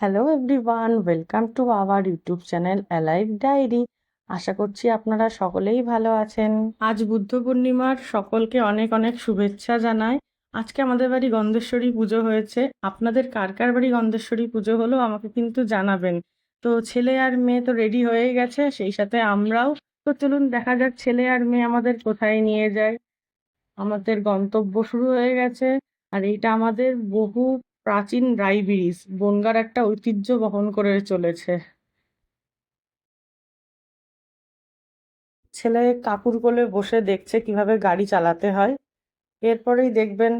Hello everyone welcome to our YouTube channel alive diary আশা করছি আপনারা সকলেই ভালো আছেন। আজ বুদ্ধ পূর্ণিমার সকলকে অনেক অনেক শুভেচ্ছা জানাই। আজকে আমাদের বাড়ি গন্ধেশ্বরী পুজো হয়েছে। আপনাদের কার কার বাড়ি গন্ধেশ্বরী পুজো হলো আমাকে কিন্তু জানাবেন। তো ছেলে আর মেয়ে তো রেডি হয়ে গেছে, সেই সাথে আমরাও। তো চলুন দেখা যাক ছেলে আর মেয়ে আমাদের কোথায় নিয়ে যায়। আমাদের গন্তব্য শুরু হয়ে গেছে। আর এইটা আমাদের বহু প্রাচীন রাই ব্রিজ বনগাঁর একটা ঐতিহ্য বহন করে চলেছে। ছেলে কাকুর কোলে বসে দেখছে কীভাবে গাড়ি চালাতে হয়। এরপরেই দেখবেন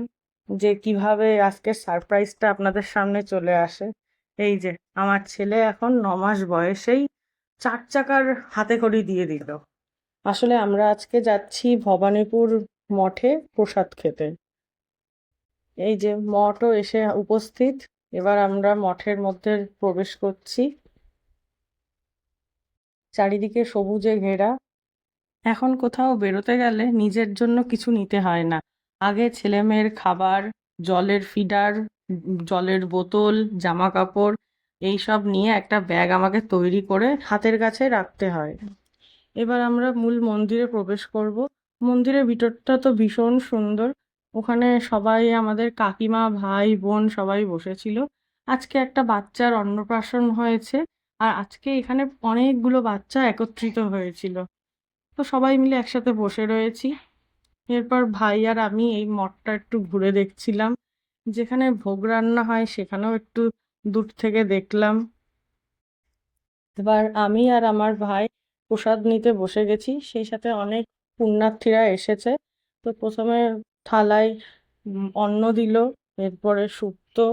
যে কীভাবে আজকের সারপ্রাইজটা আপনাদের সামনে চলে আসে। এই যে, আমার ছেলে এখন ন মাস বয়সেই চার চাকার হাতে খড়ি দিয়ে দিল। আসলে আমরা আজকে যাচ্ছি ভবানীপুর মঠে প্রসাদ খেতে। এই যে মঠও এসে উপস্থিত। এবার আমরা মঠের মধ্যে প্রবেশ করছি। চারিদিকে সবুজে ঘেরা। এখন কোথাও বেরোতে গেলে নিজের জন্য কিছু নিতে হয় না। আগে ছেলে মেয়ের খাবার, জলের ফিডার, জলের বোতল জামা কাপড় এইসব নিয়ে একটা ব্যাগ আমাকে তৈরি করে হাতের কাছে রাখতে হয়। এবার আমরা মূল মন্দিরে প্রবেশ করব। মন্দিরের ভিতরটা তো ভীষণ সুন্দর। ওখানে সবাই আমাদের কাকিমা, ভাই, বোন সবাই বসেছিল। আজকে একটা বাচ্চার অন্নপ্রাশন হয়েছে আর আজকে এখানে অনেকগুলো বাচ্চা একত্রিত হয়েছিল। তো সবাই মিলে একসাথে বসে রয়েছি। এরপর ভাই আর আমি এই মঠটা একটু ঘুরে দেখছিলাম। যেখানে ভোগ রান্না হয় সেখানেও একটু দূর থেকে দেখলাম। এবার আমি আর আমার ভাই প্রসাদ নিতে বসে গেছি। সেই সাথে অনেক পুণ্যার্থীরা এসেছে। তো প্রথমে থালায় অন্ন দিল, এরপরে শুক্তো,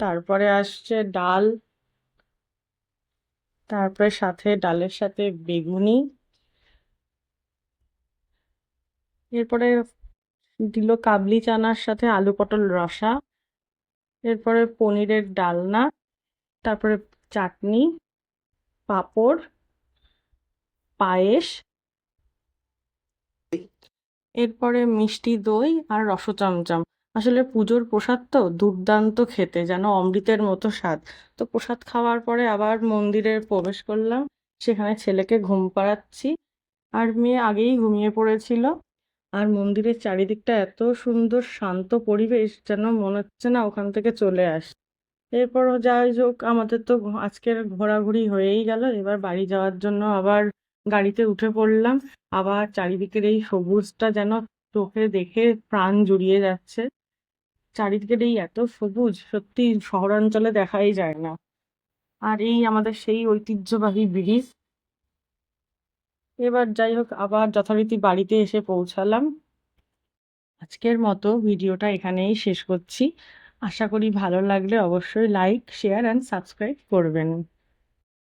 তারপরে আসছে ডাল, তারপরে সাথে ডালের সাথে বেগুনি, এরপরে দিল কাবলি চানার সাথে আলু পটল রসা, এরপরে পনিরের ডালনা, তারপরে চাটনি, পাঁপড়, পায়েস এরপরে মিষ্টি দই আর রসচমচম। আসলে পুজোর প্রসাদ তো দুর্দান্ত খেতে, যেন অমৃতের মতো স্বাদ। তো প্রসাদ খাওয়ার পরে আবার মন্দিরে প্রবেশ করলাম। সেখানে ছেলেকে ঘুম পাড়াচ্ছি। আর মেয়ে আগেই ঘুমিয়ে পড়েছিল। আর মন্দিরের চারিদিকটা এত সুন্দর শান্ত পরিবেশ, যেন মনে হচ্ছে না ওখান থেকে চলে আস। এরপরও যাই হোক, আমাদের তো আজকের ঘোরাঘুরি হয়েই গেল। এবার বাড়ি যাওয়ার জন্য আবার গাড়িতে উঠে পড়লাম। আবার চারিদিকের এই সবুজটা যেন চোখে দেখে প্রাণ জুড়িয়ে যাচ্ছে। চারিদিকের এই এত সবুজ, সত্যি শহরাঞ্চলে দেখাই যায় না। আর এই আমাদের সেই ঐতিহ্যবাহী ব্রিজ। এবার যাই হোক, আবার যথারীতি বাড়িতে এসে পৌঁছালাম। আজকের মতো ভিডিওটা এখানেই শেষ করছি। আশা করি ভালো লাগলে অবশ্যই লাইক, শেয়ার অ্যান্ড সাবস্ক্রাইব করবেন।